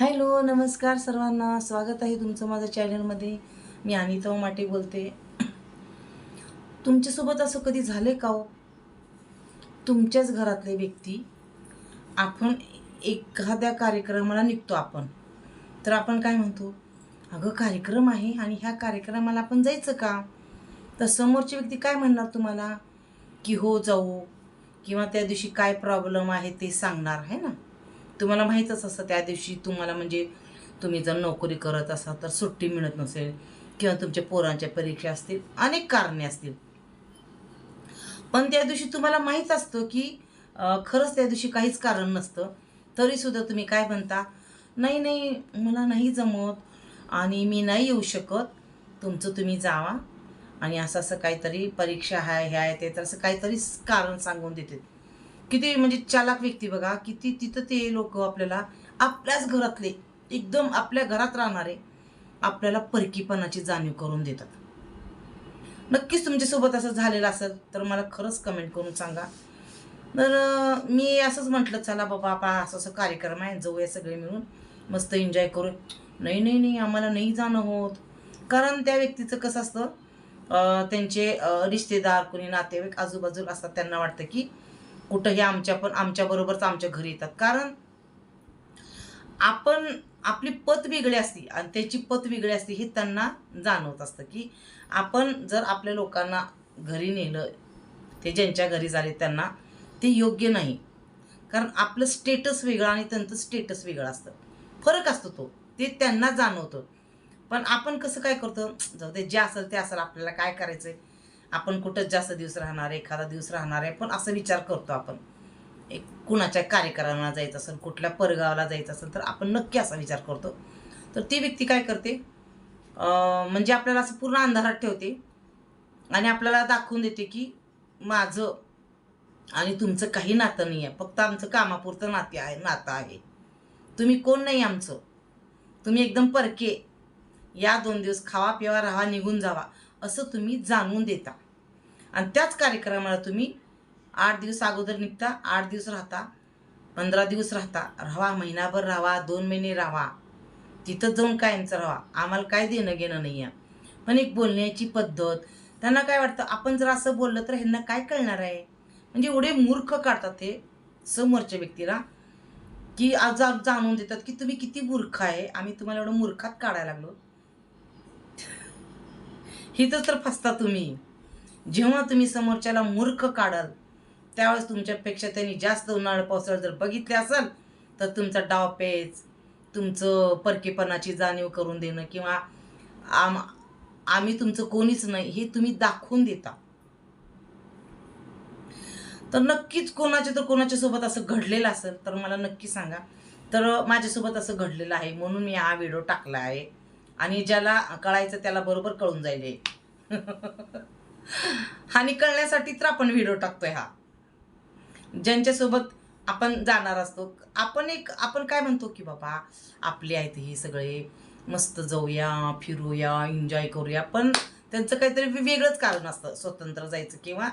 Hello नमस्कार सर्वांना. स्वागत आहे तुमचं माझ्या चॅनलमध्ये मी अनिता माटे बोलते. तुमच्यासोबत असं कधी झाले का हो? तुमच्याच घरातले व्यक्ती आपण एखाद्या कार्यक्रमाला निघतो आपण. तर आपण काय म्हणतो? अगं कार्यक्रम आहे आणि ह्या कार्यक्रमाला आपण जायचं का? तर समोरची व्यक्ती काय म्हणणार तुम्हाला? की हो जाऊ. किंवा त्या दिवशी काय प्रॉब्लेम आहे ते सांगणार आहे ना? तुम्हाला माहीतच असतं त्या दिवशी तुम्हाला म्हणजे तुम्ही जर नोकरी करत असाल तर सुट्टी मिळत नसेल किंवा तुमच्या पोरांच्या परीक्षा असतील अनेक कारणे असतील. पण त्या दिवशी तुम्हाला माहीत असतं की खरंच त्या दिवशी काहीच कारण नसतं. तरीसुद्धा तुम्ही काय म्हणता? नाही नाही मला नाही जमत आणि मी नाही येऊ शकत. तुमचं तुम्ही जावा आणि असं असं काहीतरी परीक्षा आहे ह्या आहे ते तर असं काहीतरी कारण सांगून देते किती म्हणजे चालाक व्यक्ती बघा किती तिथं ते लोक आपल्याला आपल्याच घरातले एकदम आपल्या घरात राहणारे आपल्याला परकीपणाची जाणीव करून देतात. नक्कीच तुमच्यासोबत असं झालेलं असेल तर मला खरंच कमेंट करून सांगा. तर मी असंच म्हटलं चला बाबा आपा असं असं कार्यक्रम आहे जाऊया सगळे मिळून मस्त एन्जॉय करू नाही नाही नाही आम्हाला नाही जाणं होत. कारण त्या व्यक्तीचं कसं असतं त्यांचे रिश्तेदार कोणी नातेवाईक आजूबाजूला असतात त्यांना वाटतं की कुठंही आमच्या पण आमच्याबरोबरच आमच्या घरी येतात. कारण आपण आपली पत वेगळी असती आणि त्याची पत वेगळी असते हे त्यांना जाणवत असतं की आपण जर आपल्या लोकांना घरी नेलं ते ज्यांच्या घरी झाले त्यांना ते योग्य नाही. कारण आपलं स्टेटस वेगळं आणि त्यांचं स्टेटस वेगळं असतं. फरक असतो तो. ते त्यांना जाणवतं. पण आपण कसं काय करतो? जाऊ ते जे असेल ते असेल. आपल्याला काय करायचं आहे आपण कुठंच जास्त दिवस राहणार आहे एखादा दिवस राहणार आहे पण असं विचार करतो आपण. एक कुणाच्या कार्यक्रमाला जायचं असेल कुठल्या परगावाला जायचं असेल तर आपण नक्की असा विचार करतो. तर ती व्यक्ती काय करते? म्हणजे आपल्याला असं पूर्ण अंधारात ठेवते आणि आपल्याला दाखवून देते की माझं आणि तुमचं काही नातं नाही आहे फक्त आमचं कामापुरतं नाते आहे नातं आहे. तुम्ही कोण नाही आमचं. तुम्ही एकदम परके. या दोन दिवस खावा पिवा राहा निघून जावा. असं तुम्ही जाणून देता. आणि त्याच कार्यक्रमाला तुम्ही आठ दिवस अगोदर निघता आठ दिवस राहता पंधरा दिवस राहता. राहा महिनाभर राहा दोन महिने राहा. तिथं जाऊन कायमचं राहा. आम्हाला काय देणं घेणं नाही आहे. पण एक बोलण्याची पद्धत त्यांना काय वाटतं आपण जर असं बोललं तर ह्यांना काय कळणार आहे? म्हणजे एवढे मूर्ख काढतात ते समोरच्या व्यक्तीला की आज आज जाणून देतात की तुम्ही किती मूर्ख आहे. आम्ही तुम्हाला एवढं मूर्खात काढायला लागलो. हिथं तर फसता तुम्ही. जेव्हा तुम्ही समोरच्याला मूर्ख काढाल त्यावेळेस तुमच्यापेक्षा त्यांनी जास्त उन्हाळा पावसाळा जर बघितले असाल तर तुमचा डावपेच तुमचं परकेपणाची जाणीव करून देणं किंवा आम आम्ही तुमचं कोणीच नाही हे तुम्ही दाखवून देता. तर नक्कीच कोणाच्या तर कोणाच्या सोबत असं घडलेलं असेल तर मला नक्की सांगा. तर माझ्यासोबत असं घडलेलं आहे म्हणून मी हा व्हिडिओ टाकला आहे. आणि ज्याला कळायचं त्याला बरोबर कळून जाईल हे. आणि कळण्यासाठी तर आपण व्हिडिओ टाकतोय हा. ज्यांच्यासोबत आपण जाणार असतो आपण एक आपण काय म्हणतो की बाबा आपले आहेत हे सगळे मस्त जाऊया फिरूया एन्जॉय करूया पण त्यांचं काहीतरी वेगळंच कारण असतं स्वतंत्र जायचं किंवा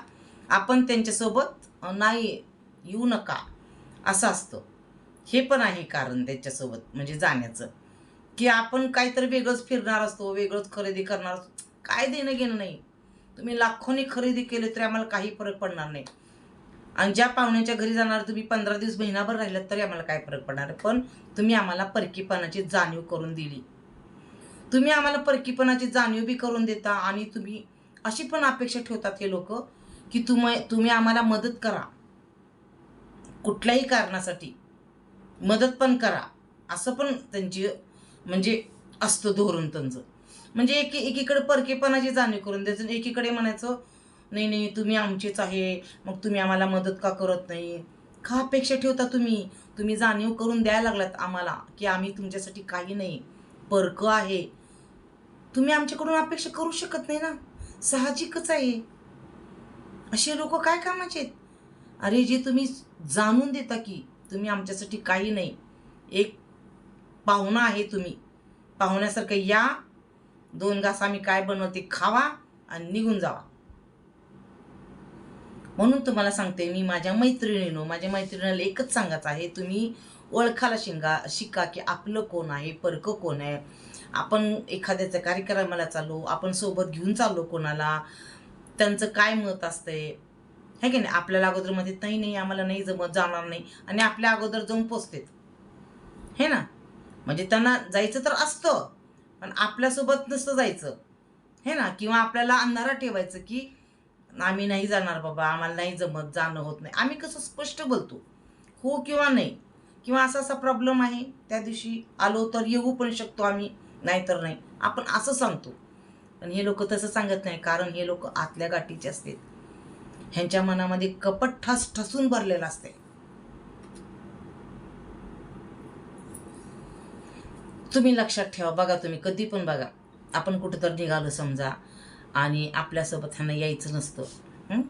आपण त्यांच्यासोबत नाही येऊ नका असं असतं. हे पण आहे कारण त्यांच्यासोबत म्हणजे जाण्याचं. की आपण काहीतरी वेगळंच फिरणार असतो वेगळंच खरेदी करणार असतो. काय देणं घेणं नाही. तुम्ही लाखोनी खरेदी केले तरी आम्हाला काही फरक पडणार नाही. आणि ज्या पाहुण्याच्या घरी जाणार तुम्ही पंधरा दिवस महिनाभर राहिलात तरी आम्हाला काय फरक पडणार? पण तुम्ही आम्हाला परकीपणाची जाणीव करून दिली. तुम्ही आम्हाला परकीपणाची जाणीव बी करून देता आणि तुम्ही अशी पण अपेक्षा ठेवतात हे लोक की तुम्ही तुम्ही आम्हाला मदत करा. कुठल्याही कारणासाठी मदत पण करा. असं पण त्यांची म्हणजे असतं धोरण त्यांचं. म्हणजे एक एकीकडे परकेपणाची जाणीव करून द्यायचं एकीकडे म्हणायचं नाही नाही तुम्ही आमचेच आहे मग तुम्ही आम्हाला मदत का करत नाही? का अपेक्षा ठेवता तुम्ही? तुम्ही जाणीव करून द्यायला लागलात आम्हाला की आम्ही तुमच्यासाठी काही नाही परकं आहे. तुम्ही आमच्याकडून अपेक्षा करू शकत नाही ना. साहजिकच आहे. असे लोक काय कामाचे आहेत? अरे जे तुम्ही जाणून देता की तुम्ही आमच्यासाठी काही नाही एक पाहुणा आहे तुम्ही. पाहुण्यासारखं या. दोन घास आम्ही काय बनवते खावा आणि निघून जावा. म्हणून तुम्हाला सांगते मी माझ्या मैत्रिणीनो माझ्या मैत्रिणीला एकच सांगायचं आहे तुम्ही ओळखायला शिंगा शिका की आपलं कोण आहे परकं कोण आहे. आपण एखाद्याच्या कार्यक्रमाला चाललो आपण सोबत घेऊन चाललो कोणाला त्यांचं काय मत असतंय? है की नाही? आपल्याला अगोदरमध्ये नाही नाही आम्हाला नाही जमत जाणार नाही. आणि आपल्या अगोदर जाऊन पोचतेत. हे ना? म्हणजे त्यांना जायचं तर असतं पण आपल्यासोबत नसतं जायचं. हे ना? किंवा आपल्याला अंधारात ठेवायचं की आम्ही नाही जाणार बाबा आम्हाला नाही जमत जाणं होत नाही. आम्ही कसं स्पष्ट बोलतो. हो किंवा नाही? किंवा असा असा प्रॉब्लेम आहे त्या दिवशी आलो तर येऊ पण शकतो आम्ही नाहीतर नाही. आपण असं सांगतो. पण हे लोक तसं सांगत नाही कारण हे लोक आतल्या गाठीचे असतात. ह्यांच्या मनामध्ये कपट ठस ठसून भरलेलं असते तुम्ही लक्षात ठेवा बघा तुम्ही कधी पण बघा. आपण कुठं तर निघालो समजा आणि आपल्यासोबत ह्यांना यायचं नसतं.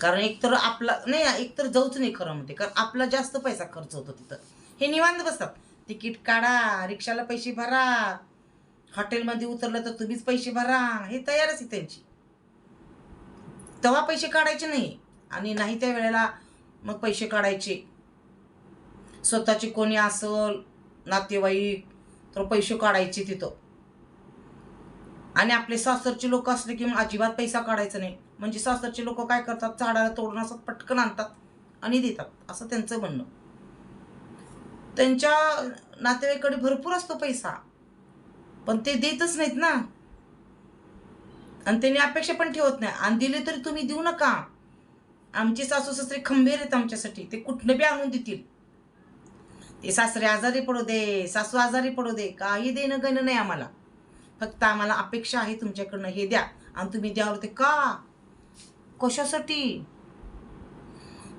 कारण एकतर आपला नाही एकतर जाऊच नाही खरं म्हणते. कारण आपला जास्त पैसा खर्च होतो तिथं. हे निवांत बसतात. तिकीट काढा रिक्षाला पैसे भरा. हॉटेलमध्ये उतरलं तर तुम्हीच पैसे भरा. हे तयारच आहे त्यांची. तेव्हा पैसे काढायचे नाही. आणि नाही त्या वेळेला मग पैसे काढायचे. स्वतःचे कोणी असल नातेवाईक तर पैसे काढायचे तिथं. आणि आपले सासरचे लोक असले की मग अजिबात पैसा काढायचा नाही. म्हणजे सासरचे लोक काय करतात? झाडाला तोडून असं पटकन आणतात आणि देतात. असं त्यांचं म्हणणं. त्यांच्या नातेवाईकडे भरपूर असतो पैसा. पण ते देतच नाहीत ना. आणि त्यांनी अपेक्षा पण ठेवत नाही. आणि दिले तरी तुम्ही देऊ नका. आमचे सासू सासरे खंबीर आहेत आमच्यासाठी. ते कुठनं बी आणून देतील. ते सासरे आजारी पडू दे सासू आजारी पडू दे काही देणं गणं नाही आम्हाला. फक्त आम्हाला अपेक्षा आहे तुमच्याकडनं हे द्या. आणि तुम्ही द्यावर ते का? कशासाठी?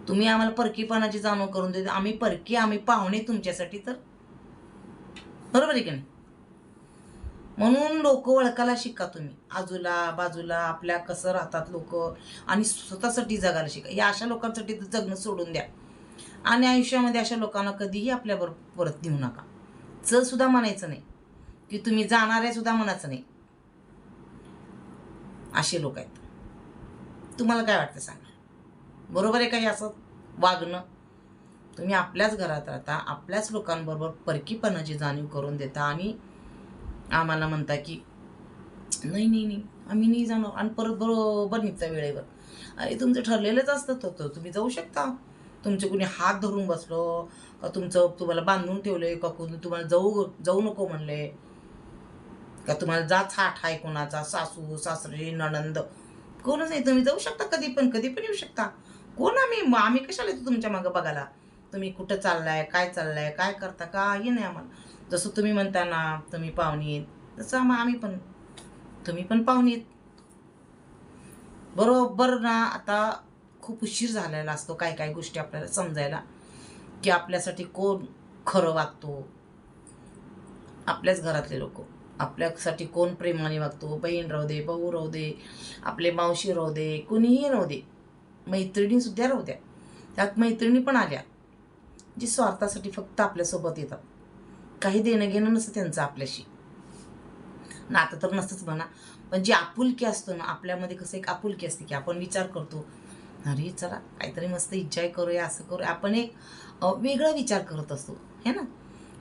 तुम्ही आम्हाला परकीपणाची जाणीव करून देते. आम्ही परकी आम्ही पाहुणे तुमच्यासाठी तर. बरोबर आहे की नाही? म्हणून लोक ओळखायला शिका तुम्ही. आजूला बाजूला आपल्या कसं राहतात लोक. आणि स्वतःसाठी जगायला शिका. या अशा लोकांसाठी जगणं सोडून द्या. आणि आयुष्यामध्ये अशा लोकांना कधीही आपल्याबरोबर परत नेऊ नका. च सुद्धा म्हणायचं नाही की तुम्ही जाणारे सुद्धा म्हणायचं नाही. असे लोक आहेत. तुम्हाला काय वाटतं सांगा? बरोबर आहे काही असं वागणं? तुम्ही आपल्याच घरात राहता आपल्याच लोकांबरोबर परकीपणाची जाणीव करून देता आणि आम्हाला म्हणता की नाही नाही नाही आम्ही नाही जाणार. आणि परत बरोबर निघता वेळेवर. अरे तुमचं ठरलेलंच असतं तर तुम्ही जाऊ शकता. तुमचे कुणी हात धरून बसलो का तुमचं तुम्हाला बांधून ठेवले का कोणी? तुम्हाला जाऊ जाऊ नको म्हणले. का तुम्हाला जाच हाट आहे कोणाचा सासू सासरे नणंद. कोणच नाही तुम्ही जाऊ शकता कधी पण कधी पण येऊ शकता. कोण आम्ही? मग आम्ही कशाला येतो तुमच्या मागं बघायला? तुम्ही कुठं चाललाय काय चाललाय काय करता काही नाही आम्हाला. जसं तुम्ही म्हणता ना तुम्ही पाहुणी तसं आम्हा आम्ही पण तुम्ही पण पाहुणी बरोबर ना आता खूप उशीर झालेला असतो काय काय गोष्टी आपल्याला समजायला की आपल्यासाठी कोण खरं वागतो? आपल्याच घरातले लोक. आपल्यासाठी कोण प्रेमाने वागतो? बहीण राहू दे भाऊ राहू दे आपले मावशी राहू दे कुणीही राहू दे. मैत्रिणीसुद्धा राहू द्या. त्यात मैत्रिणी पण आल्या जी स्वार्थासाठी फक्त आपल्यासोबत येतात. काही देणं घेणं नसतं त्यांचं आपल्याशी. नातं तर नसतंच म्हणा. पण जी आपुलकी असतो ना आपल्यामध्ये कसं एक आपुलकी असते की आपण विचार करतो अरे चला काहीतरी मस्त इन्जॉय करूया असं करूया. आपण एक वेगळा विचार करत असतो है ना?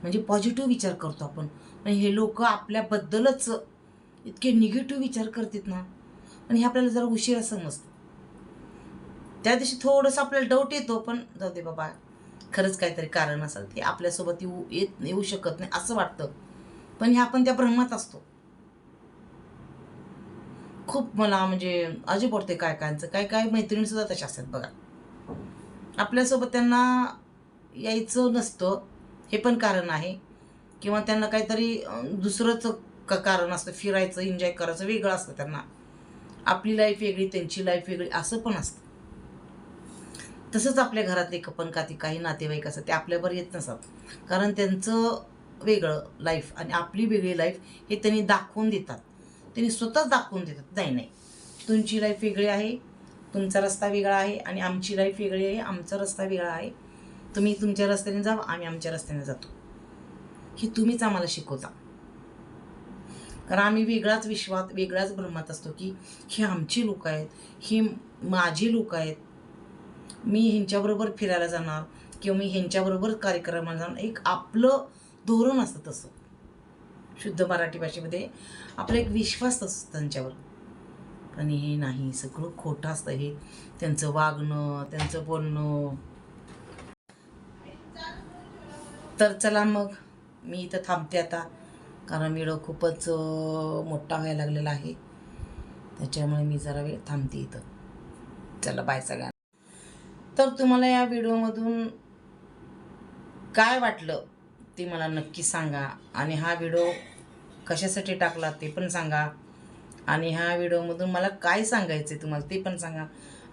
म्हणजे पॉझिटिव्ह विचार करतो आपण. पण हे लोक आपल्याबद्दलच इतके निगेटिव्ह विचार करतात ना. पण हे आपल्याला जरा उशिरा समजतं. त्या दिवशी थोडंसं आपल्याला डाऊट येतो पण जाऊ दे बाबा खरंच काहीतरी कारण असेल ते आपल्यासोबत येऊ येत येऊ शकत नाही असं वाटतं. पण हे आपण त्या भ्रमात असतो. खूप मला म्हणजे अजीब वाटते काय कायचं काय काय मैत्रिणीसुद्धा तशा असतात बघा. आपल्यासोबत त्यांना यायचं नसतं. हे पण कारण आहे. किंवा त्यांना काहीतरी दुसरंच कारण असतं. फिरायचं एन्जॉय करायचं वेगळं असतं त्यांना. आपली लाईफ वेगळी त्यांची लाईफ वेगळी असं पण असतं. तसंच आपल्या घरातले कपन काती काही नातेवाईक असतात ते आपल्यावर येत नसतात. कारण त्यांचं वेगळं लाईफ आणि आपली वेगळी लाईफ हे त्यांनी दाखवून देतात. त्यांनी स्वतःच दाखवून देतात नाही नाही. तुमची लाईफ वेगळी आहे तुमचा रस्ता वेगळा आहे आणि आमची लाईफ वेगळी आहे आमचा रस्ता वेगळा आहे. तुम्ही तुमच्या रस्त्याने जा आम्ही आमच्या रस्त्याने जातो. हे तुम्हीच आम्हाला शिकवता. कारण आम्ही वेगळाच विश्वात वेगळ्याच भ्रमात असतो की हे आमची लोक आहेत ही माझी लोक आहेत. मी ह्यांच्याबरोबर फिरायला जाणार किंवा मी ह्यांच्याबरोबर कार्यक्रमाला जाणार एक आपलं धोरण असतं तसं. शुद्ध मराठी भाषेमध्ये आपला एक विश्वास असतो त्यांच्यावर. पण हे नाही सगळं खोटं असतं हे. त्यांचं वागणं त्यांचं बोलणं. तर चला मग मी इथं थांबते आता. कारण व्हिडिओ खूपच मोठा व्हायला लागलेला आहे. त्याच्यामुळे मी जरा वेळ थांबते इथं. चला बाय सगळ्यांना. तर तुम्हाला या व्हिडिओमधून काय वाटलं? ते मला नक्की सांगा. आणि हा व्हिडिओ कशासाठी टाकला ते पण सांगा. आणि ह्या व्हिडिओमधून मला काय सांगायचं आहे तुम्हाला ते पण सांगा.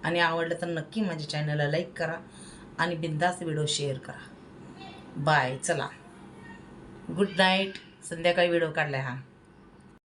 आणि आवडलं तर नक्की माझ्या चॅनलला लाईक करा आणि बिंदास व्हिडिओ शेअर करा. बाय चला. गुड नाईट संध्याकाळी व्हिडिओ काढला हा.